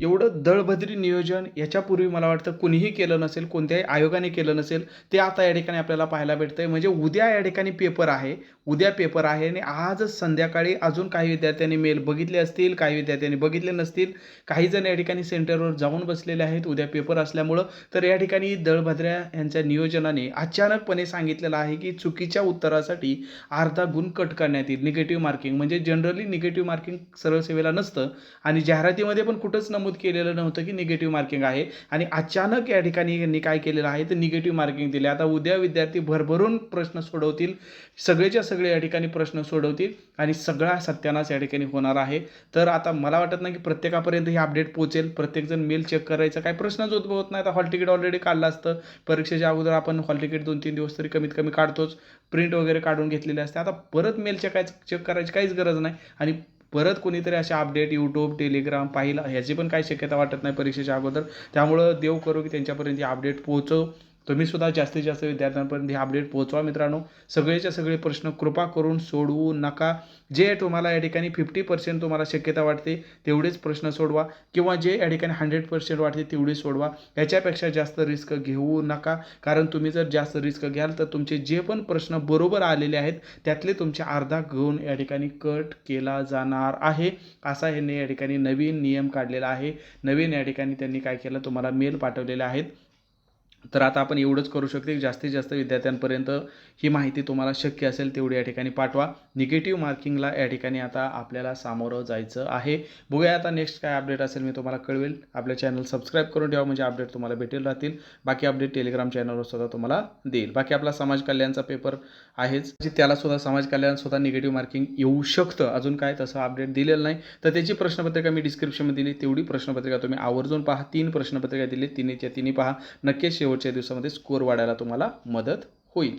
एवढं दळभद्री नियोजन याच्यापूर्वी मला वाटतं कुणीही केलं नसेल कोणत्याही आयोगाने केलं नसेल ते आता या ठिकाणी आपल्याला पाहायला भेटतंय. म्हणजे उद्या या ठिकाणी पेपर आहे उद्या पेपर आहे आणि आजच संध्याकाळी अजून काही विद्यार्थ्यांनी मेल बघितले असतील काही विद्यार्थ्यांनी बघितले नसतील काही जण या ठिकाणी सेंटरवर जाऊन बसलेले आहेत. उद्या पेपर असल्यामुळं तर या ठिकाणी दळभद्र्या यांच्या नियोजनाने अचानकपणे सांगितलेलं आहे की चुकीच्या उत्तरासाठी अर्धा गुण कट करण्यात येईल. निगेटिव्ह मार्किंग म्हणजे जनरली निगेटिव्ह मार्किंग सरळ सेवेला नसतं आणि जाहिरातीमध्ये पण कुठंच नमूद केलेलं नव्हतं की निगेटिव्ह मार्किंग आहे. आणि अचानक या ठिकाणी यांनी काय केलेलं आहे? तर निगेटिव्ह मार्किंग दिले. आता उद्या विद्यार्थी भरभरून प्रश्न सोडवतील. सगळेच्या सगळे या ठिकाणी प्रश्न सोडवतील. आणि सगळा सत्यानाश या ठिकाणी होणार आहे. तर आता मला वाटत नाही की प्रत्येकापर्यंत हे अपडेट पोहोचेल. प्रत्येकजण मेल चेक करायचा काय प्रश्नच उद्भवत नाही. आता हॉल तिकीट ऑलरेडी काढलं असतं. परीक्षेच्या अगोदर आपण हॉल तिकीट दोन तीन दिवस तरी कमीत कमी काढतोच. प्रिंट वगैरे काढून घेतलेले असते. आता परत मेल चेकायचं चेक करायची काहीच गरज नाही. आणि परत कोणीतरी असे अपडेट यूट्यूब टेलिग्राम पाहिला ह्याची पण काही शक्यता वाटत नाही परीक्षेच्या अगोदर. त्यामुळं देव करू की त्यांच्यापर्यंत ही अपडेट पोहोचव. तुम्ही सुद्धा जास्तीत जास्त विद्यार्थ्यांपर्यंत हे अपडेट पोहोचवा मित्रांनो. सगळेच्या सगळे प्रश्न कृपा करून सोडवू नका. जे तुम्हाला या ठिकाणी फिफ्टी पर्सेंट तुम्हाला शक्यता वाटते तेवढेच प्रश्न सोडवा. किंवा जे या ठिकाणी हंड्रेड पर्सेंट वाटते तेवढे सोडवा. याच्यापेक्षा जास्त रिस्क घेऊ नका. कारण तुम्ही जर जास्त रिस्क घ्याल तर तुमचे जे पण प्रश्न बरोबर आलेले आहेत त्यातले तुमचे अर्धा घेऊन या ठिकाणी कट केला जाणार आहे. असा ह्यांनी या ठिकाणी नवीन नियम काढलेला आहे. नवीन या ठिकाणी त्यांनी काय केलं तुम्हाला मेल पाठवलेले आहेत. तर आता आपण एवढंच करू शकतो. की जास्तीत जास्त विद्यार्थ्यांपर्यंत ही माहिती तुम्हाला शक्य असेल तेवढी या ठिकाणी पाठवा. निगेटिव्ह मार्किंगला या ठिकाणी आता आपल्याला सामोरं जायचं आहे. बघूया आता नेक्स्ट काय अपडेट असेल मी तुम्हाला कळवेल. आपल्या चॅनल सबस्क्राईब करून ठेवा म्हणजे अपडेट तुम्हाला भेटेल राहतील. बाकी अपडेट टेलिग्राम चॅनलवर सुद्धा तुम्हाला देईल. बाकी आपला समाज कल्याणचा पेपर आहेच. जे त्याला सुद्धा समाज कल्याण सुद्धा निगेटिव्ह मार्किंग येऊ शकतं. अजून काय तसं अपडेट दिलेलं नाही. तर त्याची प्रश्नपत्रिका मी डिस्क्रिप्शनमध्ये दिली. तेवढी प्रश्नपत्रिका तुम्ही आवर्जून पहा. तीन प्रश्नपत्रिका दिली. तिन्हीच्या तिन्ही पहा. नक्कीच शेवटच्या दिवसामध्ये स्कोअर वाढायला तुम्हाला मदत होईल.